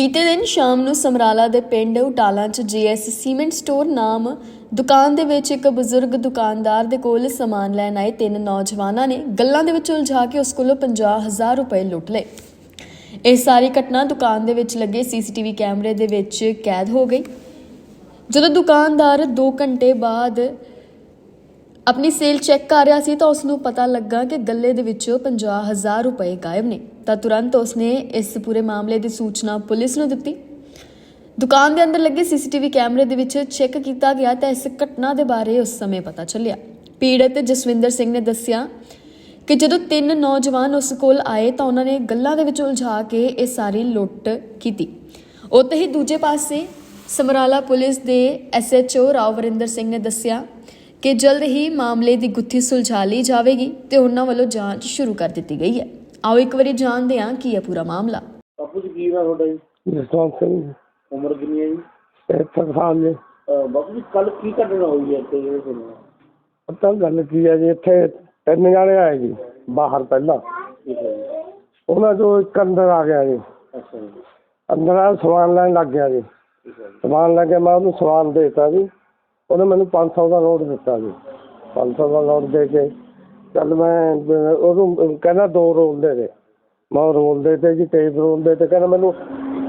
ਬੀਤੇ ਦਿਨ ਸ਼ਾਮ ਨੂੰ ਸਮਰਾਲਾ ਦੇ ਪਿੰਡ ਉਟਾਲਾ 'ਚ ਜੀਐਸ ਸੀਮੈਂਟ ਸਟੋਰ ਨਾਮ ਦੁਕਾਨ ਦੇ ਵਿੱਚ ਇੱਕ ਬਜ਼ੁਰਗ ਦੁਕਾਨਦਾਰ ਦੇ ਕੋਲ ਸਮਾਨ ਲੈਣ ਆਏ ਤਿੰਨ ਨੌਜਵਾਨਾਂ ਨੇ ਗੱਲਾਂ ਦੇ ਵਿੱਚ ਉਲਝਾ ਕੇ ਉਸ ਕੋਲੋਂ 50000 ਰੁਪਏ ਲੁੱਟ ਲਏ। ਇਹ ਸਾਰੀ ਘਟਨਾ ਦੁਕਾਨ ਦੇ ਵਿੱਚ ਲੱਗੇ ਸੀਸੀਟੀਵੀ ਕੈਮਰੇ ਦੇ ਵਿੱਚ ਕੈਦ ਹੋ ਗਈ। ਜਦੋਂ ਦੁਕਾਨਦਾਰ 2 ਘੰਟੇ ਬਾਅਦ ਆਪਣੀ ਸੇਲ ਚੈੱਕ ਕਰ ਰਿਹਾ ਸੀ ਤਾਂ ਉਸ ਨੂੰ ਪਤਾ ਲੱਗਾ ਕਿ ਗੱਲੇ ਦੇ ਵਿੱਚੋਂ 50000 ਰੁਪਏ ਗਾਇਬ ਨੇ। ਤਾਂ ਤੁਰੰਤ ਉਸਨੇ ਇਸ ਪੂਰੇ ਮਾਮਲੇ ਦੀ ਸੂਚਨਾ ਪੁਲਿਸ ਨੂੰ ਦਿੱਤੀ। ਦੁਕਾਨ ਦੇ ਅੰਦਰ ਲੱਗੇ ਸੀਸੀਟੀਵੀ ਕੈਮਰੇ ਦੇ ਵਿੱਚ ਚੈੱਕ ਕੀਤਾ ਗਿਆ ਤਾਂ ਇਸ ਘਟਨਾ ਦੇ ਬਾਰੇ ਉਸ ਸਮੇਂ ਪਤਾ ਚੱਲਿਆ। ਪੀੜਤ ਜਸਵਿੰਦਰ ਸਿੰਘ ਨੇ ਦੱਸਿਆ ਕਿ ਜਦੋਂ ਤਿੰਨ ਨੌਜਵਾਨ ਉਸ ਕੋਲ ਆਏ ਤਾਂ ਉਹਨਾਂ ਨੇ ਗੱਲਾਂ ਦੇ ਵਿੱਚ ਉਲਝਾ ਕੇ ਇਹ ਸਾਰੀ ਲੁੱਟ ਕੀਤੀ। ਉੱਥੇ ਹੀ ਦੂਜੇ ਪਾਸੇ ਸਮਰਾਲਾ ਪੁਲਿਸ ਦੇ ਐਸਐਚਓ ਰਾਵ ਵਰਿੰਦਰ ਸਿੰਘ ਨੇ ਦੱਸਿਆ ਕਿ ਜਲਦ ਹੀ ਮਾਮਲੇ ਦੀ ਗੁੱਥੀ ਸੁਲਝਾ ਲਈ ਜਾਵੇਗੀ ਤੇ ਉਹਨਾਂ ਵੱਲੋਂ ਜਾਂਚ ਸ਼ੁਰੂ ਕਰ ਦਿੱਤੀ ਗਈ ਹੈ। ਆਓ ਇੱਕ ਵਾਰੀ ਜਾਣਦੇ ਹਾਂ ਕੀ ਹੈ ਪੂਰਾ ਮਾਮਲਾ। ਬਾਪੂ ਜੀ ਕੀ ਨਾਮ ਤੁਹਾਡਾ ਜੀ? ਜਸਵੰਤ ਸਿੰਘ ਉਮਰ ਕਿੰਨੀ ਹੈ ਜੀ? ਇੱਥੇ ਸਾਲ ਦੇ ਅਹ ਬਾਪੂ ਜੀ ਕੱਲ ਕੀ ਘਟਨਾ ਹੋਈ ਹੈ ਇੱਥੇ ਜਿਹੜੇ ਸੁਣਿਆ ਪਤਾ ਗੱਲ ਕੀ ਹੈ ਜੀ ਇੱਥੇ ਤਿੰਨ ਜਾਣੇ ਆਏ ਜੀ ਬਾਹਰ ਪਹਿਲਾਂ। ਠੀਕ ਹੈ ਜੀ। ਉਹਨਾਂ ਚੋਂ ਇੱਕ ਅੰਦਰ ਆ ਗਿਆ ਜੀ। ਅੱਛਾ ਜੀ। ਅੰਦਰ ਆ ਸਮਾਨ ਲੈਣ ਲੱਗ ਗਿਆ ਜੀ। ਠੀਕ ਹੈ ਜੀ। ਸਮਾਨ ਲੈ ਕੇ ਮੈਂ ਉਹਨੂੰ ਸਮਾਨ ਦੇਤਾ ਜੀ। ਉਹਨੇ ਮੈਨੂੰ 500 ਦਾ ਨੋਟ ਦਿੱਤਾ ਜੀ। 500 ਦਾ ਨੋਟ ਦੇ ਕੇ ਚੱਲ ਮੈਂ ਅਹ, ਉਹਨੂੰ ਕਹਿੰਦਾ ਦੋ ਰੋਲ ਦੇ ਦੇ। ਮੈਂ ਉਹ ਰੋਲ ਦੇ ਤੇ ਜੀ ਟੇਪ ਰੋਲ ਦੇ ਤੇ। ਕਹਿੰਦਾ ਮੈਨੂੰ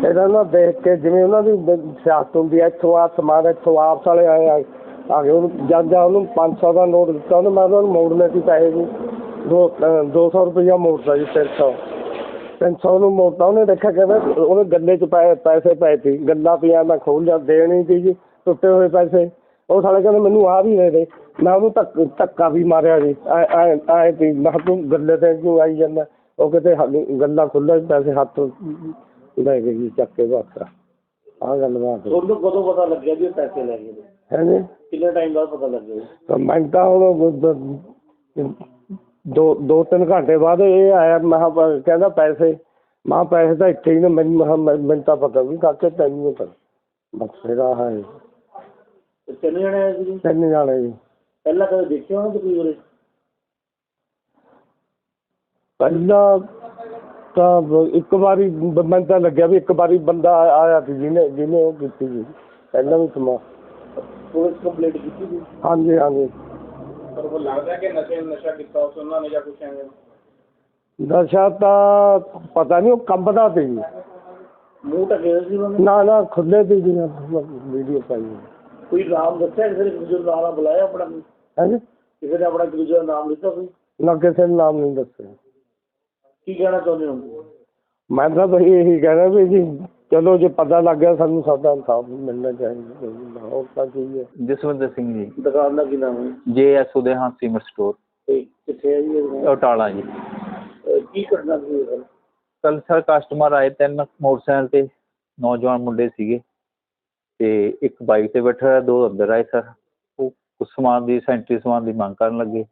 ਇਹਦਾ ਨਾ ਦੇਖ ਕੇ ਜਿਵੇਂ ਉਹਨਾਂ ਦੀ ਬ- ਸਿਆਸਤ ਹੁੰਦੀ ਹੈ ਇੱਥੋਂ ਆ ਸਮਾਨ ਇੱਥੋਂ ਆਪਸ ਵਾਲੇ ਆਏ ਆ ਆ ਗਏ। ਉਹਨੂੰ ਜਦ ਜਾ ਉਹਨੂੰ 500 ਦਾ ਨੋਟ ਦਿੱਤਾ ਉਹਨੇ ਮੈਂ ਉਹਨਾਂ ਨੂੰ ਮੋੜਨੇ ਸੀ ਪੈਸੇ ਜੀ ਦੋ ਅਹ, 200 ਰੁਪਇਆ ਮੋੜਦਾ ਜੀ 300 300 ਨੂੰ ਮੋੜਤਾ। ਉਹਨੇ ਦੇਖਿਆ ਕਹਿੰਦਾ ਉਹਨੇ ਗੱਲੇ 'ਚ ਪੈ ਪੈਸੇ ਪਏ ਸੀ ਗੱਲਾਂ ਪਿਆ ਮੈਂ ਖੋਲ ਲਿਆ। ਦੇਣੀ ਸੀ ਜੀ ਟੁੱਟੇ ਹੋਏ ਪੈਸੇ। ਉਹ ਸਾਲੇ ਕਹਿੰਦੇ ਮੈਨੂੰ ਆ ਵੀ ਦੇ ਦੇ। ਮੈਂ ਉਹਨੂੰ ਧੱਕ ਧੱਕਾ ਵੀ ਮਾਰਿਆ ਜੀ। ਐ ਐ ਐ ਵੀ ਮੈਂ ਕਿਹਾ ਤੂੰ ਗੱਲੇ ਤੇ ਕਿਉਂ ਆਈ ਜਾਂਦਾ? ਉਹ ਕਿਤੇ ਹ- ਗੱਲਾਂ ਖੁੱਲ੍ਹਾ ਪੈਸੇ ਹੱਥ ਲੈ ਗਏ ਜੀ ਚੱਕ ਕੇ ਬਸ ਆਹ ਗੱਲ ਬਾਤ ਹੈ ਤੁਹਾਨੂੰ ਕਦੋਂ ਪਤਾ ਲੱਗਿਆ ਵੀ ਇਹ ਪੈਸੇ ਲੈ ਗਏ ਨੇ? ਹੈ ਜੀ? ਕਿੰਨੇ ਟਾਈਮ ਬਾਅਦ ਪਤਾ ਲੱਗਿਆ ਜੀ? ਤਾਂ ਮੈਂ ਤਾਂ ਹੁਣ ਦ- ਦੋ ਦੋ ਤਿੰਨ ਘੰਟੇ ਬਾਅਦ ਇਹ ਆਇਆ ਮੈਂ ਕਿਹਾ ਪ- ਕਹਿੰਦਾ ਪੈਸੇ। ਮਾਂ ਪੈਸੇ ਤਾਂ ਇੱਥੇ ਹੀ ਨੇ ਮੈਨੂੰ ਮੈਂ ਕਿਹਾ ਮੈਂ- ਮੈਨੂੰ ਤਾਂ ਪਤਾ ਵੀ ਕਾਕੇ ਤੈਨੂੰ ਨਹੀਂ ਪਤਾ। ਬਸ ਆਹ ਹੈ। ਤਿੰਨ ਜਣੇ ਆਏ ਸੀ ਜੀ ਤਿੰਨ ਜਾਣੇ ਜੀ। ਪਹਿਲਾਂ ਕਦੇ ਦੇਖਿਆ ਉਹਨਾਂ ਤੁਸੀਂ ਉਰੇ ਪਹਿਲਾਂ ਤਾਂ ਬ- ਇੱਕ ਵਾਰੀ ਬ- ਮੈਨੂੰ ਤਾਂ ਲੱਗਿਆ ਵੀ ਇੱਕ ਵਾਰੀ ਬੰਦਾ ਆ- ਆਇਆ ਸੀ ਜਿਹਨੇ ਜਿਹਨੇ ਉਹ ਕੀਤੀ ਸੀ। ਪਹਿਲਾਂ ਵੀ ਸਮਾਂ। ਪੁਲਿਸ ਕੰਪਲੀਟ ਕੀਤੀ ਸੀ? ਹਾਂਜੀ ਹਾਂਜੀ। ਪਰ ਉਹ ਲੱਗਦਾ ਕਿ ਨਸ਼ੇ ਨਸ਼ਾ ਕੀਤਾ ਉਸ ਉਹਨਾਂ ਨੇ ਜਾਂ ਕੁਛ ਐਵੇਂ? ਨਸ਼ਾ ਤਾਂ ਪਤਾ ਨਹੀਂ ਉਹ ਕੰਬਦਾ ਸੀ। ਜੀ ਮੂੰਹ ਢਕੇ ਹੋਏ ਸੀ ਉਹਨਾਂ ਨੇ? ਨਾ ਨਾ ਖੁੱਲੇ ਦੀ ਜੀ ਵੀਡੀਓ ਪਾਈ ਹੋਈ। ਕੋਈ ਨਾਮ ਦੱਸਿਆ ਕਿਸੇ ਨੇ ਕਿਸੇ ਨੂੰ ਨਾਮ ਬੁਲਾਇਆ ਆਪਣਾ? ਹੈ ਜੀ ਕਿਸੇ ਨੇ ਆਪਣਾ ਕਿਸੇ ਦਾ ਨਾਮ ਦਿੱਤਾ ਕੋਈ? ਨਾ ਕਿਸੇ ਨੇ ਨਾਮ ਨਹੀਂ ਦੱਸਿਆ। ਕੀ ਕਹਿਣਾ ਚਾਹੁੰਦੇ ਹੋ? ਮੈਂ ਤਾਂ ਬਈ ਇਹੀ ਕਹਿਣਾ ਵੀ ਜੀ ਚਲੋ ਜੇ ਪਤਾ ਲੱਗ ਗਿਆ ਸਾਨੂੰ ਸਾਡਾ ਇਨਸਾਫ ਮਿਲਣਾ ਚਾਹੀਦਾ ਹੋਰ ਤਾਂ ਕੀ ਹੈ? ਜਸਵਿੰਦਰ ਸਿੰਘ ਜੀ। ਦੁਕਾਨ ਦਾ ਕੀ ਨਾਮ ਹੈ? J S ਉਦੇਹਾਂ cement store. ਕਿੱਥੇ ਹੈ ਜੀ? ਉਟਾਲਾ ਜੀ। ਕੀ ਘਟਨਾ ਸੀ? ਕੱਲ ਸਰ ਕਸਟਮਰ ਆਏ ਤਿੰਨ ਮੋਟਰਸਾਈਕਲ ਤੇ ਨੌਜਵਾਨ ਮੁੰਡੇ ਸੀਗੇ। ਤੇ ਇੱਕ ਬਾਈਕ ਤੇ ਬੈਠਾ ਹੋਇਆ, ਦੋ ਅੰਦਰ ਆਏ ਸਰ। ਉਹ ਕੁਛ ਸਮਾਨ ਦੀ, ਸੈਂਟਰੀ ਸਮਾਨ ਦੀ ਮੰਗ ਕਰਨ ਲੱਗੇ।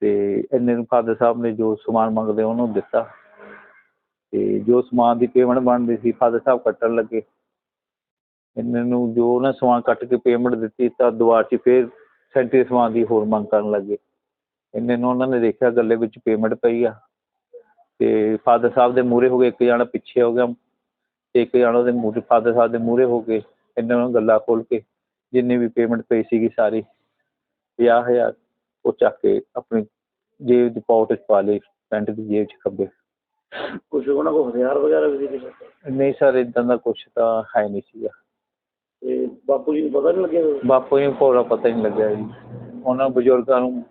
ਤੇ ਇੰਨੇ ਨੂੰ ਫਾਦਰ ਸਾਹਿਬ ਨੇ ਜੋ ਸਮਾਨ ਮੰਗਦੇ ਉਹਨੂੰ ਦਿੱਤਾ। ਤੇ ਜੋ ਸਮਾਨ ਦੀ ਪੇਮੈਂਟ ਬਣਦੀ ਸੀ, ਫਾਦਰ ਸਾਹਿਬ ਕੱਟਣ ਲੱਗੇ। ਇੰਨੇ ਨੂੰ ਜੋ ਉਹਨਾਂ ਸਮਾਨ ਕੱਟ ਕੇ ਪੇਮੈਂਟ ਦਿੱਤੀ, ਤਾਂ ਦੁਬਾਰ 'ਚ ਫਿਰ ਸੈਂਟਰੀ ਸਮਾਨ ਦੀ ਹੋਰ ਮੰਗ ਕਰਨ ਲੱਗੇ। ਇੰਨੇ ਨੂੰ ਉਹਨਾਂ ਨੇ ਦੇਖਿਆ, ਗੱਲੇ ਵਿੱਚ ਪੇਮੈਂਟ ਪਈ ਆ। ਤੇ ਫਾਦਰ ਸਾਹਿਬ ਦੇ ਮੂਹਰੇ ਹੋ ਗਏ, ਇੱਕ ਜਣਾ ਪਿੱਛੇ ਹੋ ਗਿਆ। ਤੇ ਇੱਕ ਜਣਾ ਉਹਦੇ ਮੂਹਰੇ, ਫਾਦਰ ਸਾਹਿਬ ਦੇ ਮੂਹਰੇ ਹੋ ਕੇ ਇਹਨਾਂ ਨੂੰ ਗੱਲਾਂ ਖੋਲ ਕੇ ਜਿੰਨੀ ਵੀ ਪੇਮੈਂਟ ਪਈ ਸੀਗੀ ਸਾਰੀ ਪੰਜਾਹ ਹਜ਼ਾਰ ਉਹ ਚੱਕ ਕੇ ਆਪਣੀ ਜੇਬ ਦੀ ਪਾਉਟ 'ਚ ਪਾ ਲਈ ਪੈਂਟ ਦੀ ਜੇਬ 'ਚ ਖੱਬੇ। ਕੁਛ ਉਹਨਾਂ ਕੋਲ ਹਥਿਆਰ ਵਗੈਰਾ ਵੀ ਸੀ ਨਹੀਂ ਸਰ ਇਦਾਂ ਦਾ ਕੁਝ ਤਾਂ ਹੈ ਨਹੀਂ ਸੀਗਾ। ਤੇ ਬਾਪੂ ਜੀ ਨੂੰ ਪਤਾ ਨਹੀਂ ਲੱਗਿਆ ਬਾਪੂ ਜੀ ਨੂੰ ਪੂਰਾ ਪਤਾ ਹੀ ਨਹੀਂ ਲੱਗਿਆ ਜੀ। ਉਹਨਾਂ ਬਜ਼ੁਰਗਾਂ ਨੂੰ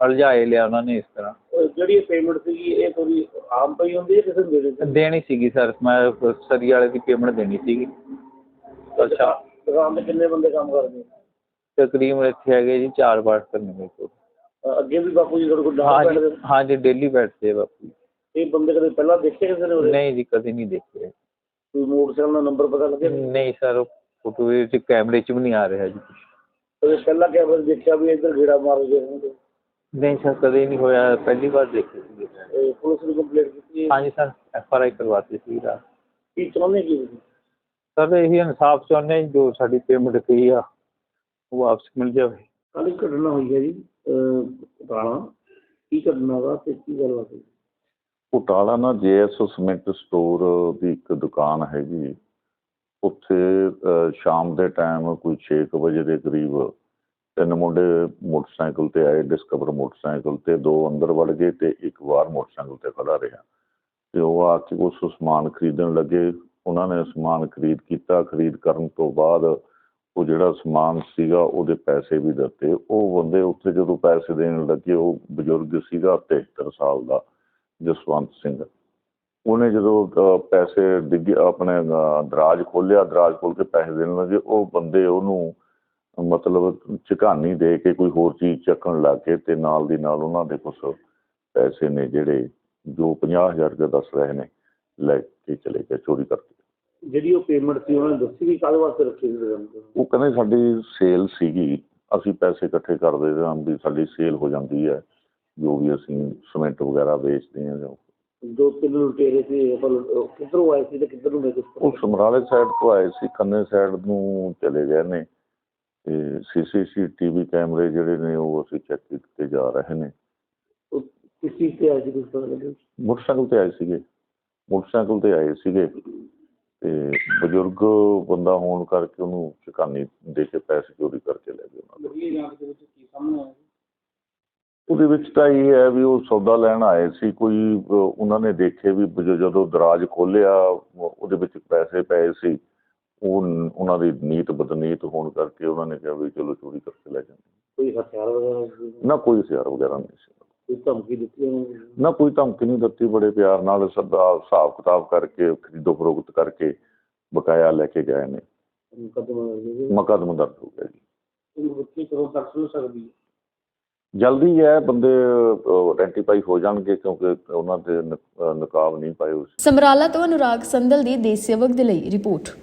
ਅਲਝਾਏ ਲਿਆ ਉਹਨਾਂ ਨੇ ਇਸ ਤਰ੍ਹਾਂ। ਜਿਹੜੀ ਪੇਮੈਂਟ ਸੀਗੀ ਇਹ ਥੋੜੀ ਆਮ ਪਈ ਹੁੰਦੀ ਹੈ ਕਿਸੇ ਨੂੰ ਦੇਣੀ ਸੀਗੀ ਸਰ ਮੈਂ ਸਰੀ ਵਾਲੇ ਦੀ ਪੇਮੈਂਟ ਦੇਣੀ ਸੀਗੀ। ਅੱਛਾ। ਦੁਕਾਨ ਤੇ ਕਿੰਨੇ ਬੰਦੇ ਕੰਮ ਕਰਦੇ ਤਕਰੀਬਨ ਇੱਥੇ ਹੈਗੇ ਜੀ ਚਾਰ ਵਾਰ ਕਰਨੇ ਮੇਰੇ ਕੋਲ। ਅਹ ਅੱਗੇ ਵੀ ਬਾਪੂ ਜੀ ਤੁਹਾਡੇ ਕੋਲ ਹਾਂ ਡਾਕ ਜੀ ਬੈਠਦੇ ਹਾਂ ਜੀ ਡੇਲੀ ਬੈਠਦੇ ਆ ਬਾਪੂ ਜੀ। ਇਹ ਬੰਦੇ ਕਦੇ ਪਹਿਲਾਂ ਦੇਖੇ ਕਿਸੇ ਨੇ ਉਰੇ? ਨਹੀਂ ਜੀ ਕਦੇ ਨਹੀਂ ਦੇਖੇ। ਕੋਈ ਮੋਟਰਸਾਈਕਲ ਦਾ ਨੰਬਰ ਪਤਾ ਲੱਗਿਆ? ਨਹੀਂ ਸਰ ਫੋਟੋ ਵਿੱਚ ਕੈਮਰੇ 'ਚ ਵੀ ਨਹੀਂ ਆ ਰਿਹਾ ਜੀ ਕੁਛ। ਕਦੇ ਪਹਿਲਾਂ ਕੈਮਰੇ 'ਚ ਦੇਖਿਆ ਵੀ ਇੱਧਰ ਗੇੜਾ ਮਾਰ ਗਏ ਹੋਣਗੇ ਨਹੀਂ ਸਰ ਕਦੇ ਨਹੀਂ ਹੋਇਆ। ਪਹਿਲੀ ਵਾਰ ਦੇਖੇ ਸੀ ਤੇ ਪੁਲਿਸ ਨੂੰ ਕੰਪਲੇਂਟ ਕੀਤੀ ਹਾਂ? ਜੀ ਸਰ ਐਫ ਆਰ ਆਈ ਕਰਵਾਤੀ ਸੀ ਰਾਤ। ਕੀ ਚਾਹੁੰਦੇ ਕੀ ਤੁਸੀਂ? ਸਰ ਇਹੀ ਇਨਸਾਫ ਚਾਹੁੰਦੇ ਹਾਂ ਜੀ, ਸਾਡੀ ਪੇਮੈਂਟ ਕੀ ਆ ਉਹ ਵਾਪਸ ਮਿਲ ਜਾਵੇ। ਕੱਲ੍ਹ ਇੱਕ ਘਟਨਾ ਹੋਈ ਹੈ ਜੀ ਅਹ ਰਾਣਾ ਕੀ ਘਟਨਾ ਵਾ ਤੇ ਕੀ ਗੱਲਬਾਤ ਹੋਈ? ਉਟਾਲਾ ਨਾ ਜੇਐਸ ਸੀਮੈਂਟ ਸਟੋਰ ਦੀ ਇੱਕ ਦੁਕਾਨ ਹੈਗੀ। ਉੱਥੇ ਅਹ, ਸ਼ਾਮ ਦੇ ਟਾਈਮ ਕੋਈ 6 ਵਜੇ ਦੇ ਕਰੀਬ ਤਿੰਨ ਮੁੰਡੇ ਮੋਟਰਸਾਈਕਲ ਤੇ ਆਏ ਡਿਸਕਵਰ ਮੋਟਰਸਾਈਕਲ ਤੇ। ਦੋ ਅੰਦਰ ਵੜ ਗਏ ਤੇ ਇੱਕ ਬਾਹਰ ਮੋਟਰਸਾਈਕਲ ਤੇ ਖੜਾ ਰਿਹਾ। ਤੇ ਉਹ ਆ ਕੇ ਉਸ ਸਮਾਨ ਖਰੀਦਣ ਲੱਗੇ। ਉਹਨਾਂ ਨੇ ਸਮਾਨ ਖਰੀਦ ਕੀਤਾ। ਖਰੀਦ ਕਰਨ ਤੋਂ ਬਾਅਦ ਉਹ ਜਿਹੜਾ ਸਮਾਨ ਸੀਗਾ, ਉਹਦੇ ਪੈਸੇ ਵੀ ਦਿੱਤੇ। ਉਹ ਬੰਦੇ ਉੱਥੇ ਜਦੋਂ ਪੈਸੇ ਦੇਣ ਲੱਗੇ, ਉਹ ਬਜ਼ੁਰਗ ਸੀਗਾ 73 ਸਾਲ ਦਾ, ਜਸਵੰਤ ਸਿੰਘ। ਉਹਨੇ ਜਦੋਂ ਪੈਸੇ ਡਿੱਗੇ, ਆਪਣੇ ਦਰਾਜ ਖੋਲਿਆ ਦਰਾਜ ਖੋਲ ਕੇ ਪੈਸੇ ਦੇਣ ਲੱਗੇ, ਉਹ ਬੰਦੇ ਉਹਨੂੰ ਮਤਲਬ ਝਕਾਨੀ ਦੇ ਕੇ ਕੋਈ ਹੋਰ ਚੀਜ਼ ਚੱਕਣ ਲੱਗ ਗਏ ਤੇ ਨਾਲ ਦੀ ਨਾਲ ਉਹਨਾਂ ਦੇ ਕੁਝ ਪੈਸੇ ਨੇ ਜਿਹੜੇ ਜੋ 50000 ਰੁਪਏ ਦੱਸ ਰਹੇ ਨੇ। ਲੈ ਕੇ ਚਲੇ ਗਏ ਚੋਰੀ ਕਰਕੇ। ਜਿਹੜੀ ਉਹ ਪੇਮੈਂਟ ਸੀ ਉਹਨਾਂ ਨੇ ਦੱਸੀ ਵੀ ਕਾਹਦੇ ਵਾਸਤੇ ਰੱਖੀ ਸੀ ਉਹ ਕਹਿੰਦੇ ਸਾਡੀ ਸੇਲ ਸੀਗੀ ਅਸੀਂ ਪੈਸੇ ਇਕੱਠੇ ਕਰਦੇ ਹਾਂ ਵੀ ਸਾਡੀ ਸੇਲ ਹੋ ਜਾਂਦੀ ਹੈ ਜੋ ਵੀ ਅਸੀਂ ਸੀਮੈਂਟ ਵਗੈਰਾ ਵੇਚਦੇ ਹਾਂ ਜਾਂ ਦੋ ਤਿੰਨ ਲੁਟੇਰੇ ਸੀ ਪਰ ਉਹ ਕਿੱਧਰੋਂ ਆਏ ਸੀ ਤੇ ਕਿੱਧਰ ਨੂੰ ਗਏ ਉਹ ਸਮਰਾਲੇ ਸਾਈਡ ਤੋਂ ਆਏ ਸੀ ਖੰਨੇ ਸਾਈਡ ਨੂੰ ਚਲੇ ਗਏ ਨੇ। ਤੇ ਸੀਸੀਸੀ ਟੀਵੀ ਕੈਮਰੇ ਜਿਹੜੇ ਨੇ ਉਹ ਅਸੀਂ ਚੈੱਕ ਕੀਤੇ ਜਾ ਰਹੇ ਨੇ। ਉਹ ਕਿਸ ਚੀਜ਼ ਤੇ ਆਏ ਸੀ ਕੁਝ ਪਤਾ ਲੱਗਿਆ? ਮੋਟਰਸਾਈਕਲ ਤੇ ਆਏ ਸੀਗੇ। ਮੋਟਰਸਾਈਕਲ ਤੇ ਆਏ ਸੀਗੇ ਤੇ ਬਜ਼ੁਰਗ ਬੰਦਾ ਹੋਣ ਕਰਕੇ ਉਹਨੂੰ ਚੁਕਾਨੀ ਦੇ ਕੇ ਪੈਸੇ ਚੋਰੀ ਕਰਕੇ ਲੈ ਗਏ ਉਹਨਾਂ ਦੇ। ਮੁੱਢਲੀ ਜਾਂਚ ਦੇ ਵਿੱਚ ਕੀ ਸਾਹਮਣੇ ਆਇਆ ਉਹਦੇ ਵਿੱਚ ਤਾਂ ਇਹ ਹੈ ਵੀ ਉਹ ਸੌਦਾ ਲੈਣ ਆਏ ਸੀ ਕੋਈ ਉਹਨਾਂ ਨੇ ਦੇਖੇ ਵੀ ਜਦੋਂ ਦਰਾਜ ਖੋਲਿਆ ਉਹਦੇ ਵਿੱਚ ਪੈਸੇ ਪਏ ਸੀ ਉਹ ਉਹਨਾਂ ਦੀ ਨੀਤ ਬਦਨੀਤ ਹੋਣ ਕਰਕੇ ਉਹਨਾਂ ਨੇ ਕਿਹਾ ਵੀ ਚਲੋ ਚੋਰੀ ਕਰਕੇ ਲੈ ਜਾਂਦੇ। ਕੋਈ ਹਥਿਆਰ ਵਗੈਰਾ? ਨਾ ਕੋਈ ਹਥਿਆਰ ਵਗੈਰਾ ਨਹੀਂ ਸੀ। ਕੋਈ ਧਮਕੀ ਦਿੱਤੀ ਉਹਨਾਂ? ਨੇ ਨਾ ਕੋਈ ਧਮਕੀ ਨਹੀਂ ਦਿੱਤੀ ਬੜੇ ਪਿਆਰ ਨਾਲ ਸਦਾ ਹਿਸਾਬ ਕਿਤਾਬ ਕਰਕੇ ਖਰੀਦੋ ਫਰੋਖਤ ਕਰਕੇ ਬਕਾਇਆ ਲੈ ਕੇ ਗਏ ਨੇ। ਮੁਕੱਦਮਾ ਲੱਗੇ ਮੁਕੱਦਮਾ ਦਰਜ ਹੋ ਗਿਆ ਜੀ। ਉਹ ਬੱਚੇ ਕਰੋ ਤੱਕ ਸੁਣ ਸਕਦੀ ਹੈ? ਜਲਦੀ ਹੈ ਬੰਦੇ ਆਇਡੈਂਟੀਫਾਈ ਹੋ ਜਾਣਗੇ ਕਿਉਂਕਿ ਉਹਨਾਂ ਦੇ ਨਕਾਬ ਨਹੀਂ ਪਾਏ ਹੋਏ ਸੀ। ਸਮਰਾਲਾ ਤੋਂ ਅਨੁਰਾਗ ਸੰਦਲ ਦੀ ਦੇਸ਼ ਸੇਵਕ ਦੇ ਲਈ ਰਿਪੋਰਟ।